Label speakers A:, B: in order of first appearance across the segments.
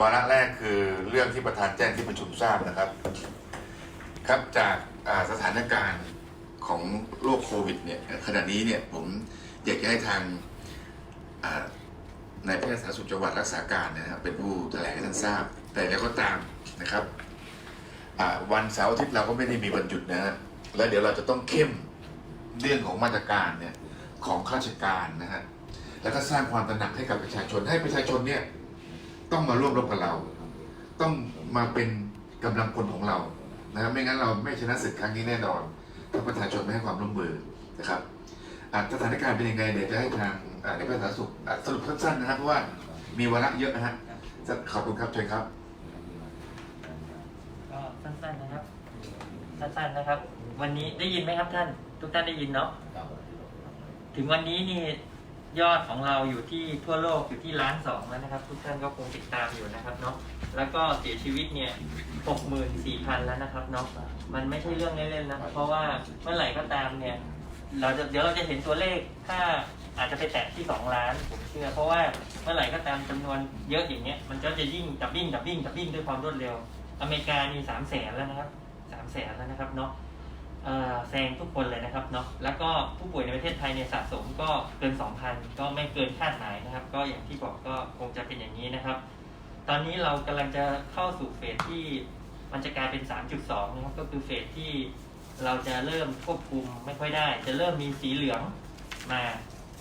A: วาระแรกคือเรื่องที่ประธานแจ้งที่ประชุมทราบนะครับ ครับจากสถานการณ์ของโรคโควิดเนี่ยขณะนี้เนี่ยผมอยากจะให้ทางนายแพทย์สาธารณสุขจังหวัดรักษาการนะครับเป็นผู้แถลงให้ท่านทราบ แต่แล้วก็ตามนะครับวันเสาร์อาทิตย์เราก็ไม่ได้มีวันหยุดนะฮะแล้วเดี๋ยวเราจะต้องเข้มเรื่องของมาตรการเนี่ยของข้าราชการนะฮะแล้วก็สร้างความตระหนักให้กับประชาชนให้ประชาชนเนี่ย ต้องมาร่วมรบกับเรา ต้องมาเป็นกำลังพลของเรานะครับไม่งั้นเราไม่ชนะศึกครั้งนี้แน่นอนถ้าประชาชนไม่ให้ความร่วมมือนะครับอะสถานการณ์เป็นยังไงเดี๋ยวจะให้ทางอ่าในแพทย์สาธารณสุขอะสรุปสั้นๆนะครับเพราะว่ามีวาระเยอะนะฮะขอบคุณครับเชิญครับ
B: ก็สั้นๆนะครับสั้นๆนะครับ วันนี้ได้ยินไหมครับท่าน ทุกท่านได้ยินเนาะถึงวันนี้นี่ ยอดของเราอยู่ที่ทั่วโลกอยู่ที่ล้านสองแล้วนะครับ ทุกท่านก็คงติดตามอยู่นะครับเนาะแล้วก็เสียชีวิตเนี่ยหกหมื่นสี่พันแล้วนะครับเนาะมันไม่ใช่เรื่องเล่นๆนะเพราะว่าเมื่อไหร่ก็ตามเนี่ยเราจะเดี๋ยวเราจะเห็นตัวเลขถ้าอาจจะไปแตะที่สองล้านผมเชื่อเพราะว่าเมื่อไหร่ก็ตามจำนวนเยอะอย่างเงี้ยมันก็จะยิ่งดับบิ้งดับบิ้งดับบิ้งด้วยความรวดเร็ว อเมริกานี่สามแสนแล้วนะครับสามแสนแล้วนะครับเนาะ แซงทุกคนเลยนะครับเนาะแล้วก็ผู้ป่วยในประเทศไทยเนี่ยสะสมก็เกิน 2,000 ก็ไม่เกินคาดหมายนะครับ ก็อย่างที่บอกก็คงจะเป็นอย่างนี้นะครับ ตอนนี้เรากำลังจะเข้าสู่เฟสที่มันจะกลายเป็น 3.2 นะครับ ก็คือเฟสที่เราจะเริ่มควบคุมไม่ค่อยได้ จะเริ่มมีสีเหลืองมา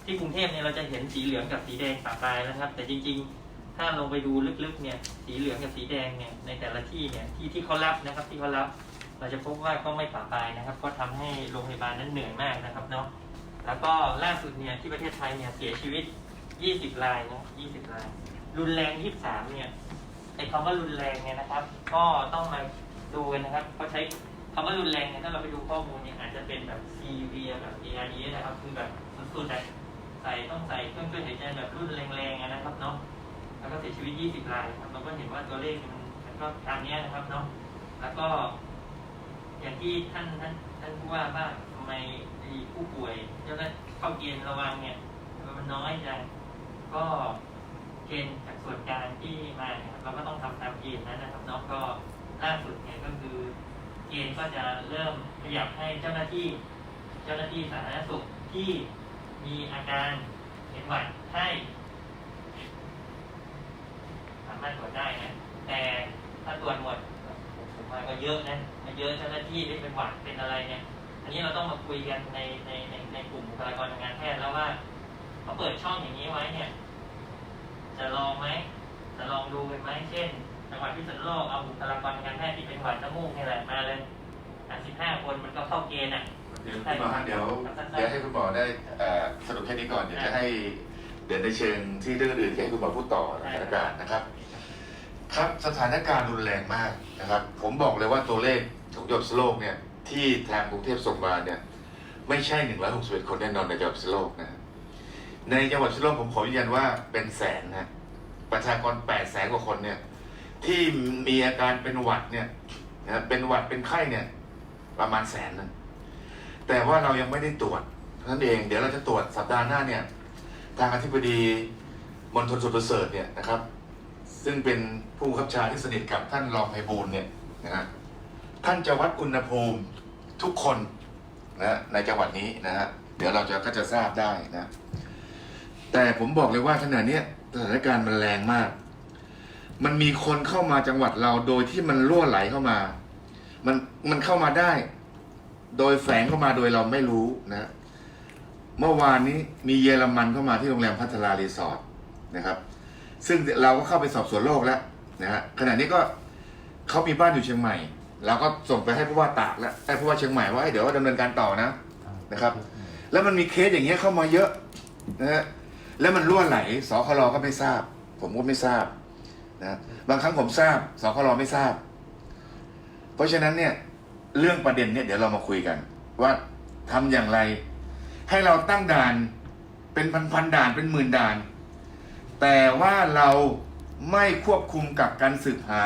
B: ที่กรุงเทพเนี่ยเราจะเห็นสีเหลืองกับสีแดงปะปลายนะครับ แต่จริง ๆ ถ้าลงไปดูลึกๆเนี่ยสีเหลืองกับสีแดงเนี่ยในแต่ละที่เนี่ยที่ที่เขารับนะครับที่เขารับ เราจะพบว่าก็ไม่ปราปายนะครับ ก็ทำให้โรงพยาบาลนั้นเหนื่อยมากนะครับเนาะแล้วก็ล่าสุดเนี่ยที่ประเทศไทยเนี่ยเสียชีวิต 20 รายนะ20 ราย รุนแรง 23 เนี่ยไอ้คำว่ารุนแรงเนี่ยนะครับ ก็ต้องมาดูกันนะครับเขาใช้คำว่ารุนแรงเนี่ยถ้าเราไปดูข้อมูลเนี่ยอาจจะเป็นแบบ severe แบบ ARD นะครับคือแบบสุดๆเลยใส่ต้องใส่เครื่องช่วยหายใจแบบรุ่นแรงๆนะครับเนาะแล้วก็เสียชีวิต 20 รายครับเราก็เห็นว่าตัวเลขมันก็ตามเนี้ยนะครับเนาะแล้วก็ อย่างที่ท่านท่านท่านผู้ว่าว่าทำไมผู้ป่วยเจ้าหน้าเข้าเกณฑ์ระวังเนี่ยมันน้อยจังก็เกณฑ์จากส่วนกลางที่มาเนี่ยครับเราก็ต้องทำตามเกณฑ์นั้นนะครับเนาะก็ล่าสุดเนี่ยก็คือเกณฑ์ก็จะเริ่มขยับให้เจ้าหน้าที่ เจ้าหน้าที่สาธารณสุขที่มีอาการเป็นหวัดไข้สามารถตรวจได้นะแต่ถ้าตรวจหมด มว่าก็เยอะนะเยอะเจ้าหน้าที่ที่เป็นหวัดเป็นอะไรเนี่ย อันนี้เราต้องมาคุยกันในในในในกลุ่มบุคลากรทางการแพทย์แล้วว่าเขาเปิดช่องอย่างนี้ไว้เนี่ย จะลองไหมจะลองดูกันไหมเช่นจังหวัดพิษณุโลกเอาบุคลากรทางการแพทย์ที่เป็นหวัดน้ำมูกนี่แหละมาเลยอะสิบห้าคนมันก็เข้าเกณฑ์อะ
A: เดี๋ยวคุณหมอฮะเดี๋ยวเดี๋ยวให้คุณหมอได้เอ่อสรุปแค่นี้ก่อนเดี๋ยวจะให้เดี๋ยวในเชิงที่เรื่องอื่นจะให้คุณหมอพูดต่อสถานการณ์นะครับ ครับสถานการณ์รุนแรงมากนะครับ ผมบอกเลยว่าตัวเลขของยอดสโลกเนี่ยที่ทางกรุงเทพส่งมาเนี่ยไม่ใช่ 161 คนแน่นอนในจังหวัดพิษณุโลกนะในจังหวัดพิษณุโลกผมขอยืนยันว่าเป็นแสนนะประชากร8แสนกว่าคนเนี่ยที่มีอาการเป็นหวัดเนี่ยนะเป็นหวัดเป็นไข้เนี่ยประมาณแสนนึงแต่ว่าเรายังไม่ได้ตรวจนั้นเองเดี๋ยวเราจะตรวจสัปดาห์หน้าเนี่ยทางอธิบดีมณฑลสุประเสริฐเนี่ยนะครับ ซึ่งเป็นผู้บังคับชาที่สนิทกับท่านรองไพบูลเนี่ยนะฮะท่านจะวัดอุณหภูมิทุกคนนะในจังหวัดนี้นะฮะเดี๋ยวเราจะก็จะทราบได้นะ แต่ผมบอกเลยว่าขณะนี้สถานการณ์มันแรงมาก มันมีคนเข้ามาจังหวัดเราโดยที่มันรั่วไหลเข้ามา มันมันเข้ามาได้ โดยแฝงเข้ามาโดยเราไม่รู้นะเมื่อวานนี้มีเยอรมันเข้ามาที่โรงแรมพัทรารีสอร์ทนะครับ ซึ่งเราก็เข้าไปสอบสวนโรคแล้วนะฮะขณะนี้ก็เขามีบ้านอยู่เชียงใหม่เราก็ส่งไปให้ผู้ว่าตากแล้วให้ผู้ว่าเชียงใหม่ว่าเอ้เดี๋ยวดำเนินการต่อนะนะครับ แล้วมันมีเคสอย่างเงี้ยเข้ามาเยอะนะฮะแล้วมันรั่วไหลสคลก็ไม่ทราบ ผมก็ไม่ทราบนะบางครั้งผมทราบสคลไม่ทราบ เพราะฉะนั้นเนี่ยเรื่องประเด็นเนี่ยเดี๋ยวเรามาคุยกัน ว่าทำอย่างไร ให้เราตั้งด่านเป็นพันๆด่านเป็นหมื่นด่าน แต่ว่าเราไม่ควบคุมกับการสืบหา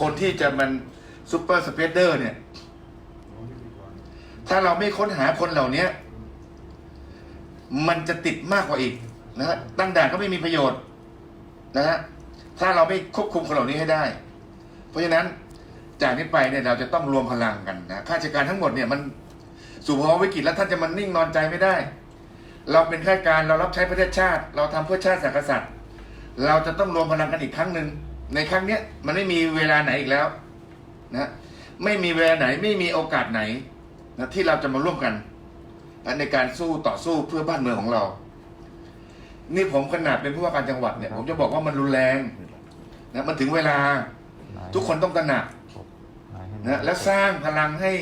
A: คนที่จะมันซูเปอร์สเปเดอร์เนี่ย ถ้าเราไม่ค้นหาคนเหล่านี้มันจะติดมากกว่าอีกนะฮะตั้งด่านก็ไม่มีประโยชน์นะฮะถ้าเราไม่ควบคุมคนเหล่านี้ให้ได้ เพราะฉะนั้นจากนี้ไปเนี่ยเราจะต้องรวมพลังกันนะข้าราชการทั้งหมดเนี่ยมันสู่ภาวะวิกฤตแล้วท่านจะมันนิ่งนอนใจไม่ได้ เราเป็นข้าราชการเรารับใช้ประเทศชาติ เราทำเพื่อชาติศาสนกษัตริย์ เราจะต้องรวมพลังกันอีกครั้งหนึ่งในครั้งเนี้ยมันไม่มีเวลาไหนอีกแล้วนะไม่มีเวลาไหนไม่มีโอกาสไหนนะที่เราจะมาร่วมกันนะในการสู้ต่อสู้เพื่อบ้านเมืองของเรา นี่ผมขนาดเป็นผู้ว่าการจังหวัดเนี่ยผมจะบอกว่ามันรุนแรงนะมันถึงเวลาทุกคนต้องตระหนักนะและสร้างพลังให้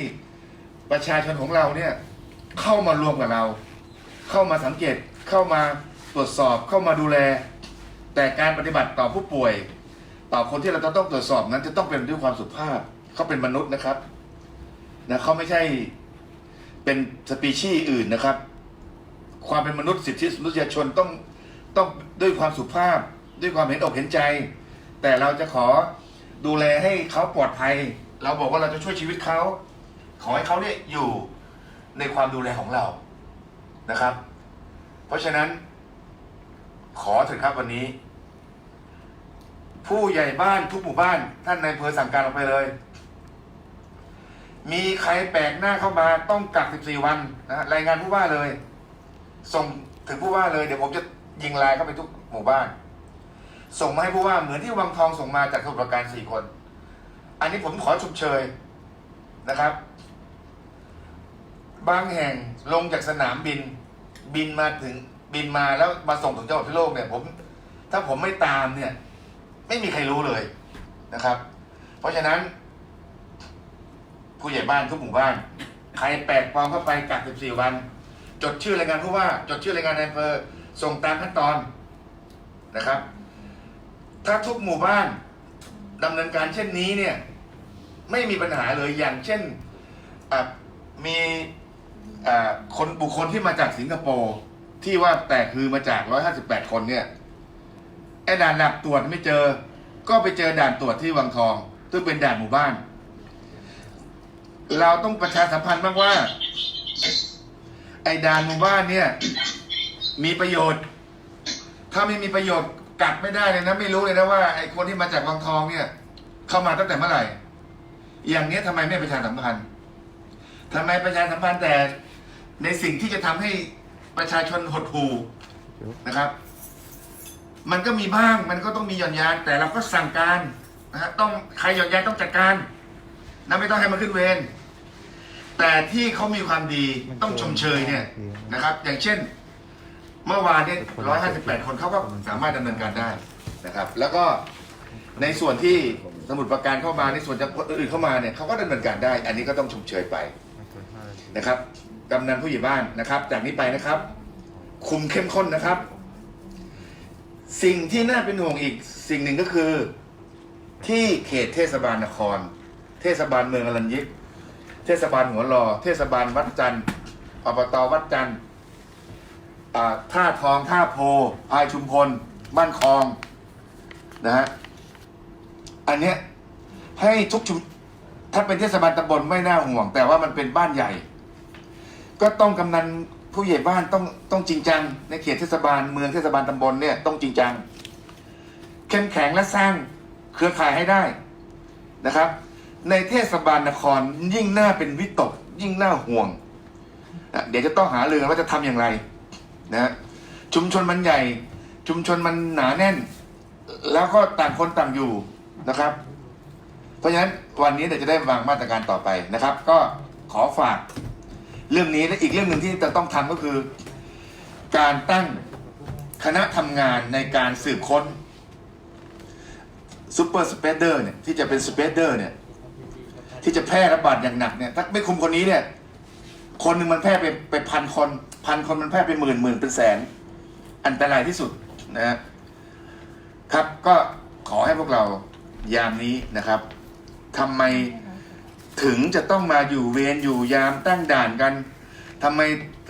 A: ประชาชนของเราเนี่ยเข้ามารวมกับเรา เข้ามาสังเกตเข้ามาตรวจสอบเข้ามาดูแล แต่การปฏิบัติต่อผู้ป่วย ต่อคนที่เราจะต้องตรวจสอบนั้นจะต้องเป็นด้วยความสุภาพเขาเป็นมนุษย์นะครับนะเขาไม่ใช่เป็นสปีชีส์อื่นนะครับ ความเป็นมนุษย์สิทธิมนุษยชนต้องต้องด้วยความสุภาพด้วยความเห็นอกเห็นใจ แต่เราจะขอดูแลให้เขาปลอดภัย เราบอกว่าเราจะช่วยชีวิตเขาขอให้เขาเนี่ยอยู่ในความดูแลของเรา นะครับ เพราะฉะนั้น ขอเถอะครับวันนี้ ผู้ใหญ่บ้านทุกหมู่บ้าน ท่านในอำเภอสั่งการออกไปเลย มีใครแปลกหน้าเข้ามาต้องกัก 14 วันนะรายงานผู้ว่าเลย ส่งถึงผู้ว่าเลยเดี๋ยวผมจะยิงไลน์เข้าไปทุกหมู่บ้าน ส่งมาให้ผู้ว่าเหมือนที่วังทองส่งมาจากสมุทรปราการสี่คน อันนี้ผมขอชุบเชยนะครับ บางแห่งลงจากสนามบิน บินมาถึงบินมาแล้วมาส่งถึงจังหวัดพิษณุโลกเนี่ยผมถ้าผมไม่ตามเนี่ย ไม่มีใครรู้เลยนะครับ เพราะฉะนั้น ผู้ใหญ่บ้านทุกหมู่บ้าน ใครแปลกปลอมเข้าไปกัก 14 วัน จดชื่อรายงานผู้ว่า จดชื่อรายงานนายอำเภอส่งตามขั้นตอนนะครับ ถ้าทุกหมู่บ้านดำเนินการเช่นนี้เนี่ย ไม่มีปัญหาเลยอย่างเช่นมี คนบุคคลที่มาจากสิงคโปร์ที่ว่าแตกคือมาจาก 158 คนเนี่ยไอ้ด่านหลักตรวจไม่เจอ ก็ไปเจอด่านตรวจที่วังทอง ซึ่งเป็นด่านหมู่บ้าน เราต้องประชาสัมพันธ์บ้างว่า ไอ้ด่านหมู่บ้านเนี่ย มีประโยชน์ ถ้าไม่มีประโยชน์กัดไม่ได้เลยนะ ไม่รู้เลยนะว่าไอ้คนที่มาจากวังทองเนี่ย เข้ามาตั้งแต่เมื่อไหร่ อย่างเนี้ยทำไมไม่ประชาสัมพันธ์ทำไมประชาสัมพันธ์แต่ ในสิ่งที่จะทำให้ประชาชนหดหู่นะครับ มันก็มีบ้างมันก็ต้องมีหย่อนยาน แต่เราก็สั่งการนะฮะต้องใครหย่อนยานต้องจัดการนะไม่ต้องให้มันขึ้นเวรแต่ที่เขามีความดีต้องชมเชยเนี่ยนะครับ อย่างเช่น เมื่อวานเนี่ยร้อยห้าสิบแปดคนเขาก็สามารถดำเนินการได้นะครับ แล้วก็ในส่วนที่สมุดประการเข้ามาในส่วนจะอื่นเข้ามาเนี่ยเขาก็ดำเนินการได้ อันนี้ก็ต้องชมเชยไปนะครับ กำนันผู้ใหญ่บ้านนะครับ จากนี้ไปนะครับ คุมเข้มข้นนะครับ สิ่งที่น่าเป็นห่วงอีกสิ่งหนึ่งก็คือ ที่เขตเทศบาลนคร เทศบาลเมืองอรัญยิก เทศบาลหัวลอเทศบาลวัดจันทร์อบตวัดจันทร์ท่าทองท่าโพพายชุมพล บ้านคลองนะฮะอันเนี้ยให้ทุกชุมถ้าเป็นเทศบาลตำบลไม่น่าห่วง แต่ว่ามันเป็นบ้านใหญ่ ก็ต้องกำนันผู้ใหญ่บ้านต้องต้องจริงจัง ในเขตเทศบาลเมืองเทศบาลตำบลเนี่ยต้องจริงจัง เข้มแข็งและสร้างเครือข่ายให้ได้นะครับ ในเทศบาลนครยิ่งน่าเป็นวิตก ยิ่งน่าห่วงนะเดี๋ยวจะต้องหาเรื่องว่าจะทำอย่างไรนะชุมชนมันใหญ่ ชุมชนมันหนาแน่น แล้วก็ต่างคนต่างอยู่นะครับ เพราะฉะนั้นวันนี้เดี๋ยวจะได้วางมาตรการต่อไปนะครับ ก็ขอฝาก เรื่องนี้และอีกเรื่องหนึ่งที่จะต้องทำก็คือ การตั้งคณะทำงานในการสืบค้นซูเปอร์สเปเดอร์เนี่ยที่จะเป็นสเปเดอร์เนี่ยที่จะแพร่ระบาดอย่างหนักเนี่ยถ้าไม่คุมคนนี้เนี่ย คนหนึ่งมันแพร่ไปไปพันคนพันคนมันแพร่ไปหมื่นหมื่นเป็นแสน อันตรายที่สุดนะฮะครับก็ขอให้พวกเรายามนี้นะครับทำไม ถึงจะต้องมาอยู่เวรอยู่ยามตั้งด่านกันทำไม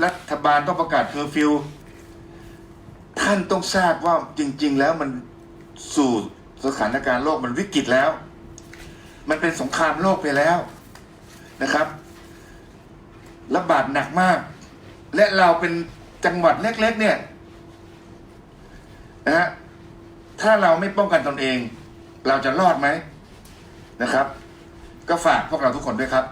A: รัฐบาลต้องประกาศเคอร์ฟิวท่านต้องทราบว่าจริง ๆ แล้วมันสู่สถานการณ์โลกมันวิกฤตแล้ว มันเป็นสงครามโลกไปแล้วนะครับระบาดหนักมาก และเราเป็นจังหวัดเล็ก ๆ เนี่ยนะฮะถ้าเราไม่ป้องกันตนเอง เราจะรอดไหมนะครับ ก็ฝากพวกเราทุกคนด้วยครับ